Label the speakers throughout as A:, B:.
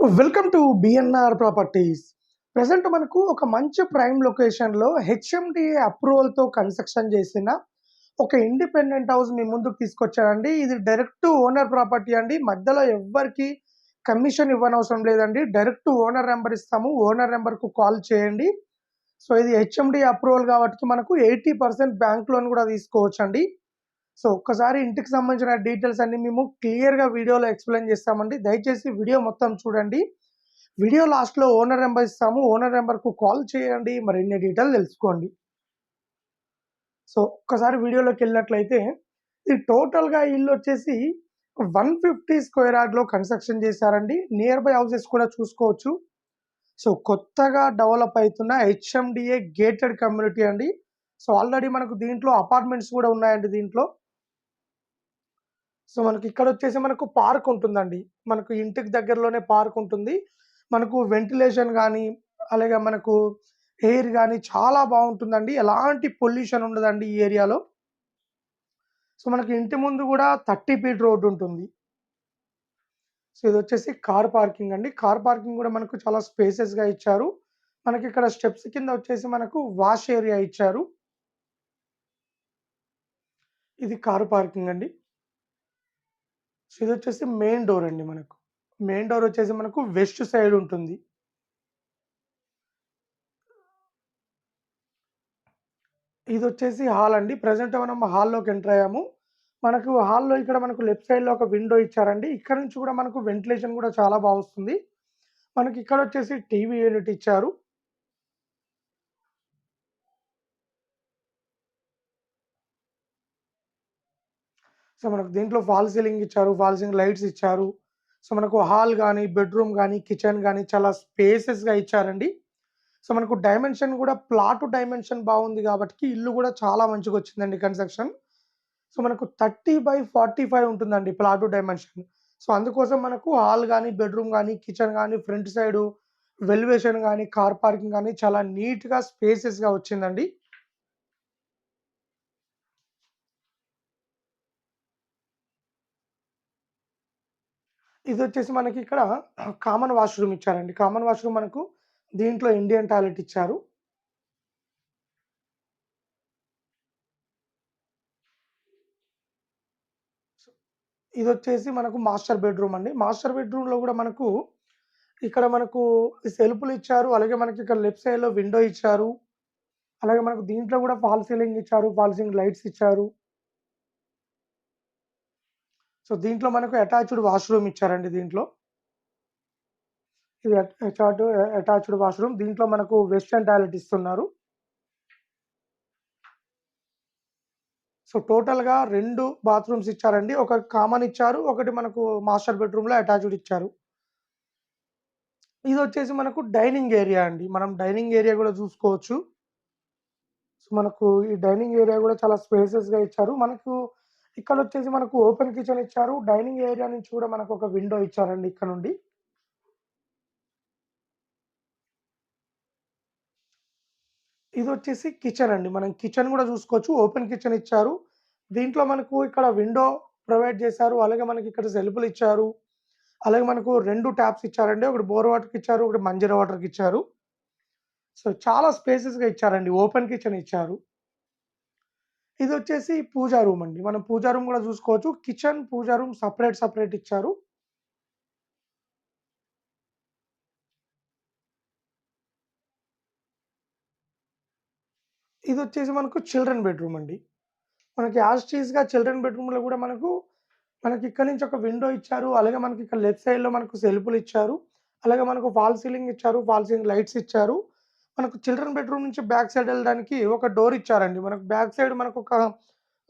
A: Welcome to BNR properties present మనకు ఒక మంచి ప్రైమ్ లొకేషన్లో హెచ్ఎండిఏ అప్రూవల్తో కన్స్ట్రక్షన్ చేసిన ఒక ఇండిపెండెంట్ హౌస్ మీ ముందుకు తీసుకొచ్చారండి. ఇది డైరెక్ట్ ఓనర్ ప్రాపర్టీ అండి. మధ్యలో ఎవ్వరికి కమిషన్ ఇవ్వనవసరం లేదండి. డైరెక్ట్ ఓనర్ నెంబర్ ఇస్తాము. ఓనర్ నెంబర్కు కాల్ చేయండి. సో ఇది హెచ్ఎండి అప్రూవల్ కాబట్టి మనకు ఎయిటీ పర్సెంట్ బ్యాంక్ లోన్ కూడా తీసుకోవచ్చు అండి సో ఒక్కసారి ఇంటికి సంబంధించిన డీటెయిల్స్ అన్ని మేము క్లియర్గా వీడియోలో ఎక్స్ప్లెయిన్ చేస్తామండి. దయచేసి వీడియో మొత్తం చూడండి. వీడియో లాస్ట్లో ఓనర్ నెంబర్ ఇస్తాము. ఓనర్ నెంబర్కు కాల్ చేయండి. మరిన్ని డీటెయిల్ తెలుసుకోండి. సో ఒక్కసారి వీడియోలోకి వెళ్ళినట్లయితే ఇది టోటల్గా ఇల్లు వచ్చేసి వన్ ఫిఫ్టీ స్క్వేర్ యార్డ్లో కన్స్ట్రక్షన్ చేశారండి. నియర్ బై హౌసెస్ కూడా చూసుకోవచ్చు. సో కొత్తగా డెవలప్ అవుతున్న హెచ్ఎండిఏ గేటెడ్ కమ్యూనిటీ అండి. సో ఆల్రెడీ మనకు దీంట్లో అపార్ట్మెంట్స్ కూడా ఉన్నాయండి దీంట్లో. సో మనకి ఇక్కడ వచ్చేసి మనకు పార్క్ ఉంటుందండి. మనకు ఇంటికి దగ్గరలోనే పార్క్ ఉంటుంది. మనకు వెంటిలేషన్ కానీ అలాగే మనకు ఎయిర్ కానీ చాలా బాగుంటుందండి. ఎలాంటి పొల్యూషన్ ఉండదండి ఈ ఏరియాలో. సో మనకి ఇంటి ముందు కూడా థర్టీ ఫీట్ రోడ్డు ఉంటుంది. సో ఇది వచ్చేసి కార్ పార్కింగ్ అండి. కార్ పార్కింగ్ కూడా మనకు చాలా స్పేసెస్గా ఇచ్చారు. మనకి ఇక్కడ స్టెప్స్ కింద వచ్చేసి మనకు వాష్ ఏరియా ఇచ్చారు. ఇది కారు పార్కింగ్ అండి. సో ఇది వచ్చేసి మెయిన్ డోర్ అండి మనకు. మెయిన్ డోర్ వచ్చేసి మనకు వెస్ట్ సైడ్ ఉంటుంది. ఇది వచ్చేసి హాల్ అండి ప్రజెంట్ మనం హాల్లోకి ఎంటర్ అయ్యాము. మనకు హాల్లో ఇక్కడ మనకు లెఫ్ట్ సైడ్లో ఒక విండో ఇచ్చారండి. ఇక్కడ నుంచి కూడా మనకు వెంటిలేషన్ కూడా చాలా బాగా వస్తుంది. మనకి ఇక్కడ వచ్చేసి టీవీ యూనిట్ ఇచ్చారు. సో మనకు దీంట్లో ఫాల్ సీలింగ్ ఇచ్చారు ఫాల్ సీలింగ్ లైట్స్ ఇచ్చారు. సో మనకు హాల్ కానీ బెడ్రూమ్ కానీ కిచెన్ కానీ చాలా స్పేసెస్గా ఇచ్చారండి. సో మనకు డైమెన్షన్ కూడా ప్లాట్ డైమెన్షన్ బాగుంది కాబట్టి ఇల్లు కూడా చాలా మంచిగా వచ్చిందండి కన్స్ట్రక్షన్ సో మనకు థర్టీ బై ఫార్టీ ఫైవ్ ఉంటుందండి ప్లాట్ డైమెన్షన్ సో అందుకోసం మనకు హాల్ కానీ బెడ్రూమ్ కానీ కిచెన్ కానీ ఫ్రంట్ సైడ్ వెల్వేషన్ కానీ కార్ పార్కింగ్ కానీ చాలా నీట్గా స్పేసెస్గా వచ్చిందండి. ఇది వచ్చేసి మనకి ఇక్కడ కామన్ వాష్రూమ్ ఇచ్చారండి. కామన్ వాష్రూమ్ మనకు దీంట్లో ఇండియన్ టాయిలెట్ ఇచ్చారు. ఇది వచ్చేసి మనకు మాస్టర్ బెడ్రూమ్ అండి. మాస్టర్ బెడ్రూమ్లో కూడా మనకు ఇక్కడ మనకు సెల్ఫ్లు ఇచ్చారు. అలాగే మనకి ఇక్కడ లెఫ్ట్ సైడ్లో విండో ఇచ్చారు. అలాగే మనకు దీంట్లో కూడా ఫాల్ సీలింగ్ ఇచ్చారు. ఫాల్ సీలింగ్ లైట్స్ ఇచ్చారు. సో దీంట్లో మనకు అటాచ్డ్ వాష్రూమ్ ఇచ్చారండి దీంట్లో. ఇది అటాచ్డ్ అటాచ్డ్ వాష్రూమ్. దీంట్లో మనకు వెస్టర్న్ టాయిలెట్ ఇస్తున్నారు. సో టోటల్గా రెండు బాత్రూమ్స్ ఇచ్చారండి. ఒక కామన్ ఇచ్చారు ఒకటి మనకు మాస్టర్ బెడ్రూమ్లో అటాచ్డ్ ఇచ్చారు. ఇది వచ్చేసి మనకు డైనింగ్ ఏరియా అండి. మనం డైనింగ్ ఏరియా కూడా చూసుకోవచ్చు. సో మనకు ఈ డైనింగ్ ఏరియా కూడా చాలా స్పేసెస్గా ఇచ్చారు. మనకు ఇక్కడ వచ్చేసి మనకు ఓపెన్ కిచెన్ ఇచ్చారు. డైనింగ్ ఏరియా నుంచి కూడా మనకు ఒక విండో ఇచ్చారండి ఇక్కడ నుండి ఇది వచ్చేసి కిచెన్ అండి. మనం కిచెన్ కూడా చూసుకోవచ్చు. ఓపెన్ కిచెన్ ఇచ్చారు. దీంట్లో మనకు ఇక్కడ విండో ప్రొవైడ్ చేశారు. అలాగే మనకి ఇక్కడ సెల్ఫ్లు ఇచ్చారు. అలాగే మనకు రెండు ట్యాప్స్ ఇచ్చారండి. ఒకటి బోర్ వాటర్కి ఇచ్చారు. ఒకటి మంజీరా వాటర్కి ఇచ్చారు. సో చాలా స్పేసెస్గా ఇచ్చారండి. ఓపెన్ కిచెన్ ఇచ్చారు. ఇది వచ్చేసి పూజా రూమ్ అండి. మనం పూజా రూమ్ కూడా చూసుకోవచ్చు. Kitchen puja room separate separate ఇచ్చారు. ఇది వచ్చేసి మనకు చిల్డ్రన్ బెడ్రూమ్ అండి. మనకి యాజ్ చిల్డ్రన్ బెడ్రూమ్లో కూడా మనకు మనకి ఇక్కడ నుంచి ఒక విండో ఇచ్చారు. అలాగే మనకి ఇక్కడ లెఫ్ట్ సైడ్లో మనకు సెల్ఫులు ఇచ్చారు. అలాగే మనకు ఫాల్ సీలింగ్ ఇచ్చారు. ఫాల్ సీలింగ్ లైట్స్ ఇచ్చారు. మనకు చిల్డ్రన్ బెడ్రూమ్ నుంచి బ్యాక్ సైడ్ వెళ్ళడానికి ఒక డోర్ ఇచ్చారండి. మనకు బ్యాక్ సైడ్ మనకు ఒక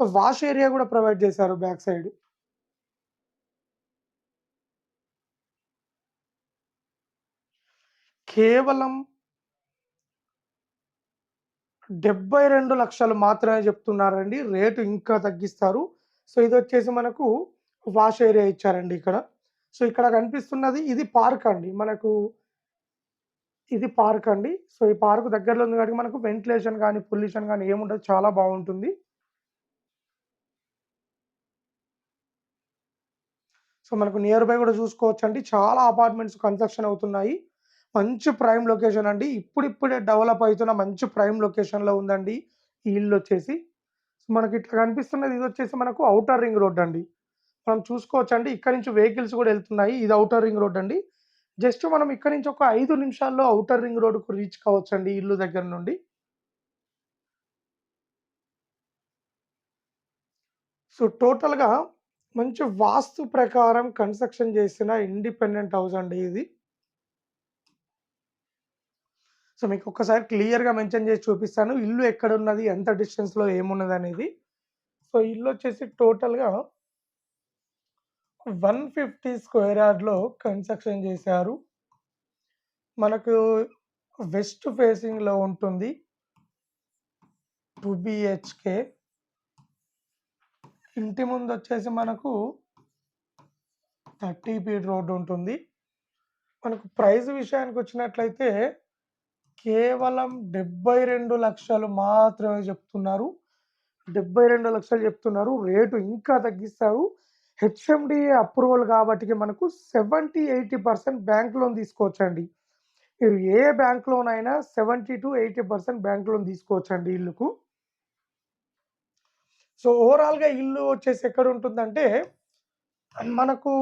A: వాష్ ఏరియా కూడా ప్రొవైడ్ చేశారు బ్యాక్ సైడ్. కేవలం డెబ్బై రెండు లక్షలు మాత్రమే చెప్తున్నారండి. రేటు ఇంకా తగ్గిస్తారు. సో ఇది వచ్చేసి మనకు వాష్ ఏరియా ఇచ్చారండి ఇక్కడ. సో ఇక్కడ కనిపిస్తున్నది ఇది పార్క్ అండి. మనకు ఇది పార్క్ అండి సో ఈ పార్క్ దగ్గరలో ఉంది కాబట్టి మనకు వెంటిలేషన్ కానీ పొల్యూషన్ కానీ ఏముండదు చాలా బాగుంటుంది సో మనకు నియర్ బై కూడా చూసుకోవచ్చు అండి చాలా అపార్ట్మెంట్స్ కన్‌స్ట్రక్షన్ అవుతున్నాయి. మంచి ప్రైమ్ లొకేషన్ అండి. ఇప్పుడిప్పుడే డెవలప్ అవుతున్న మంచి ప్రైమ్ లొకేషన్‌లో ఉందండి. ఈ ఇల్లు వచ్చేసి సో మనకి ఇట్లా కనిపిస్తున్నది ఇదొచ్చేసి మనకు ఔటర్ రింగ్ రోడ్ అండి. మనం చూసుకోవచ్చండి. ఇక్కడ నుంచి వెహికల్స్ కూడా వెళ్తున్నాయి ఇది ఔటర్ రింగ్ రోడ్ అండి. జస్ట్ మనం ఇక్కడ నుంచి ఒక ఐదు నిమిషాల్లో ఔటర్ రింగ్ రోడ్‌కు రీచ్ కావచ్చండి ఇల్లు దగ్గర నుండి. సో, టోటల్‌గా మంచి వాస్తు ప్రకారం కన్‌స్ట్రక్షన్ చేసిన ఇండిపెండెంట్ హౌస్ అండి ఇది. సో, మీకు ఒక్కసారి క్లియర్‌గా మెన్షన్ చేసి చూపిస్తాను. ఇల్లు ఎక్కడున్నది? ఎంత డిస్టెన్స్‌లో ఏమున్నదనేది. సో, ఇల్లు వచ్చేసి టోటల్‌గా 150 స్క్వేర్ యార్డ్‌లో కన్‌స్ట్రక్షన్ చేశారు. మనకు వెస్ట్ ఫేసింగ్‌లో ఉంటుంది. Two BHK. ఇంటి ముందు వచ్చేసి మనకు 30 ఫీట్ రోడ్డు ఉంటుంది. మనకు ప్రైస్ విషయానికొచ్చినట్లయితే కేవలం 72,00,000 మాత్రమే చెప్తున్నారు. 72,00,000 చెప్తున్నారు. రేటు ఇంకా తగ్గిస్తారు. హెచ్ఎండిఏ అప్రూవల్ కాబట్టి మనకు 70, 80% బ్యాంక్ లోన్ తీసుకోవచ్చండి. మీరు ఏ బ్యాంక్ లోన్ అయినా 70-80% బ్యాంక్ లోన్ తీసుకోవచ్చండి ఇల్లుకు. సో, ఓవరాల్‌గా ఇల్లు వచ్చేసి ఎక్కడ ఉంటుందంటే మనకు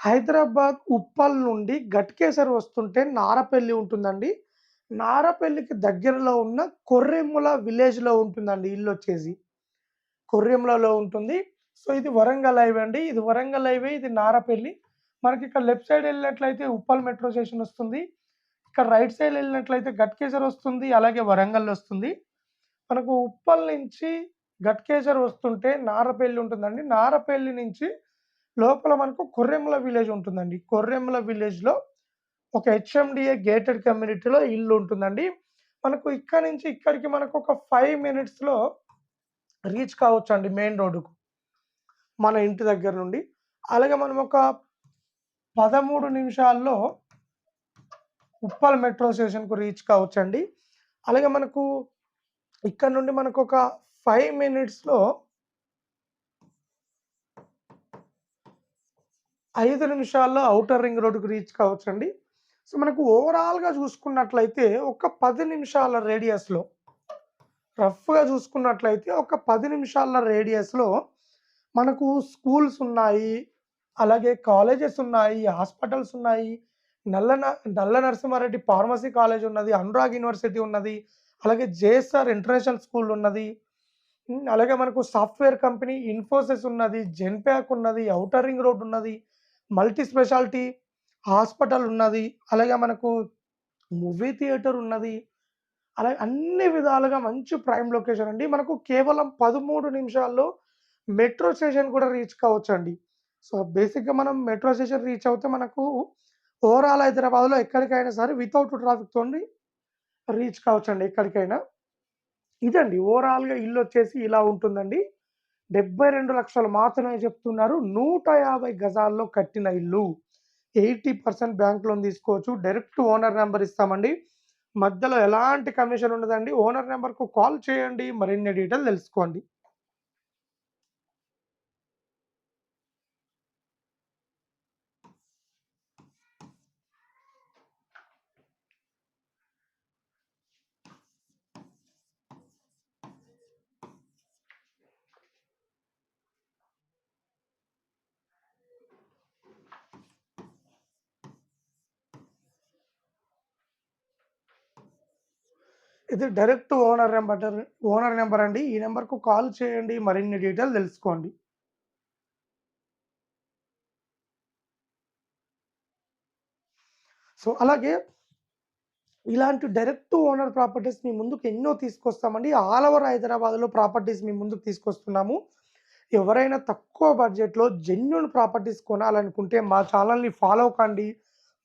A: హైదరాబాద్ ఉప్పల్ నుండి గట్కేసర్ వస్తుంటే నారపల్లి ఉంటుందండి. నారపల్లికి దగ్గరలో ఉన్న కొర్రెముల విలేజ్‌లో ఉంటుందండి ఇల్లు వచ్చేసి కొర్రెములలో ఉంటుంది. సో, ఇది వరంగల్ హైవే అండి. ఇది వరంగల్ హైవే. ఇది నారపల్లి. మనకి ఇక్కడ లెఫ్ట్ సైడ్ వెళ్ళినట్లయితే ఉప్పల్ మెట్రో స్టేషన్ వస్తుంది. ఇక్కడ రైట్ సైడ్ వెళ్ళినట్లయితే ఘట్కేసర్ వస్తుంది. అలాగే వరంగల్ వస్తుంది. మనకు ఉప్పల్ నుంచి ఘట్కేసర్ వస్తుంటే నారపల్లి ఉంటుందండి. నారపల్లి నుంచి లోపల మనకు కొర్రెముల విలేజ్ ఉంటుందండి. కొర్రెముల విలేజ్‌లో ఒక హెచ్ఎండిఏ గేటెడ్ కమ్యూనిటీలో ఇల్లు ఉంటుందండి. మనకు ఇక్కడ నుంచి ఇక్కడికి మనకు ఒక ఫైవ్ మినిట్స్‌లో రీచ్ కావచ్చు అండి మెయిన్ రోడ్డుకు. మన ఇంటి దగ్గర నుండి. అలాగే మనం ఒక 13 నిమిషాల్లో ఉప్పల్ మెట్రో స్టేషన్‌కు రీచ్ కావచ్చండి. అలాగే మనకు ఇక్కడ నుండి మనకు ఒక ఫైవ్ మినిట్స్‌లో ఐదు నిమిషాల్లో ఔటర్ రింగ్ రోడ్డుకు రీచ్ కావచ్చండి. సో, మనకు ఓవరాల్‌గా చూసుకున్నట్లయితే ఒక పది నిమిషాల రేడియస్‌లో రఫ్‌గా చూసుకున్నట్లయితే ఒక పది నిమిషాల రేడియస్‌లో మనకు స్కూల్స్ ఉన్నాయి. అలాగే కాలేజెస్ ఉన్నాయి. హాస్పిటల్స్ ఉన్నాయి. నల్ల నల్ల నరసింహారెడ్డి ఫార్మసీ కాలేజ్ ఉన్నది. అనురాగ్ యూనివర్సిటీ ఉన్నది. అలాగే జేఎస్ఆర్ ఇంటర్నేషనల్ స్కూల్ ఉన్నది. అలాగే మనకు సాఫ్ట్‌వేర్ కంపెనీ ఇన్ఫోసిస్ ఉన్నది. జెన్ప్యాక్ ఉన్నది. ఔటర్ రింగ్ రోడ్ ఉన్నది. మల్టీ స్పెషాలిటీ హాస్పిటల్ ఉన్నది. అలాగే మనకు మూవీ థియేటర్ ఉన్నది. అలాగే అన్ని విధాలుగా మంచి ప్రైమ్ లొకేషన్ అండి. మనకు కేవలం 13 నిమిషాల్లో మెట్రో స్టేషన్ కూడా రీచ్ కావచ్చండి. సో, బేసిక్‌గా మనం మెట్రో స్టేషన్ రీచ్ అవుతే మనకు ఓవరాల్ హైదరాబాద్‌లో ఎక్కడికైనా సరే వితౌట్ ట్రాఫిక్‌తోని రీచ్ కావచ్చండి ఎక్కడికైనా. ఇదండి ఓవరాల్‌గా ఇల్లు వచ్చేసి ఇలా ఉంటుందండి. 72,00,000 మాత్రమే చెప్తున్నారు. 150 గజాల్లో కట్టిన ఇల్లు. 80% బ్యాంక్ లోన్ తీసుకోవచ్చు. డైరెక్ట్ ఓనర్ నెంబర్ ఇస్తామండి. మధ్యలో ఎలాంటి కమిషన్ ఉండదండి. ఓనర్ నెంబర్కు కాల్ చేయండి. మరిన్ని డీటెయిల్ తెలుసుకోండి. ఇది direct owner number owner number అండి. ఈ నెంబర్కు కాల్ చేయండి. మరిన్ని డీటెయిల్ తెలుసుకోండి. సో, అలాగే ఇలాంటి డైరెక్ట్ ఓనర్ ప్రాపర్టీస్ మీ ముందుకు ఎన్నో తీసుకొస్తామండి. ఆల్ ఓవర్ హైదరాబాద్‌లో ప్రాపర్టీస్ మీ ముందుకు తీసుకొస్తున్నాము. ఎవరైనా తక్కువ బడ్జెట్‌లో జెన్యున్ ప్రాపర్టీస్ కొనాలనుకుంటే మా ఛానల్ని ఫాలో కండి.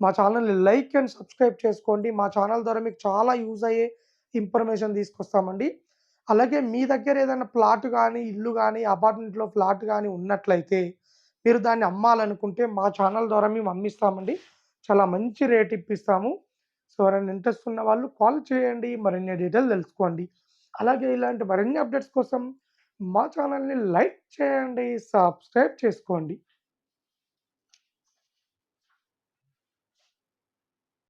A: మా ఛానల్ని లైక్ అండ్ సబ్స్క్రైబ్ చేసుకోండి. మా ఛానల్ ద్వారా మీకు చాలా యూజ్ అయ్యే ఇన్ఫర్మేషన్ తీసుకొస్తామండి. అలాగే మీ దగ్గర ఏదైనా ప్లాట్ కానీ ఇల్లు కానీ అపార్ట్మెంట్‌లో ఫ్లాట్ కానీ ఉన్నట్లయితే మీరు దాన్ని అమ్మాలనుకుంటే మా ఛానల్ ద్వారా మేము అమ్మిస్తామండి. చాలా మంచి రేట్ ఇప్పిస్తాము. సో, ఎవరైనా ఇంట్రెస్ట్ ఉన్న వాళ్ళు కాల్ చేయండి. మరిన్ని డీటెయిల్ తెలుసుకోండి. అలాగే ఇలాంటి మరిన్ని అప్డేట్స్ కోసం మా ఛానెల్‌ని లైక్ చేయండి. సబ్స్క్రైబ్ చేసుకోండి.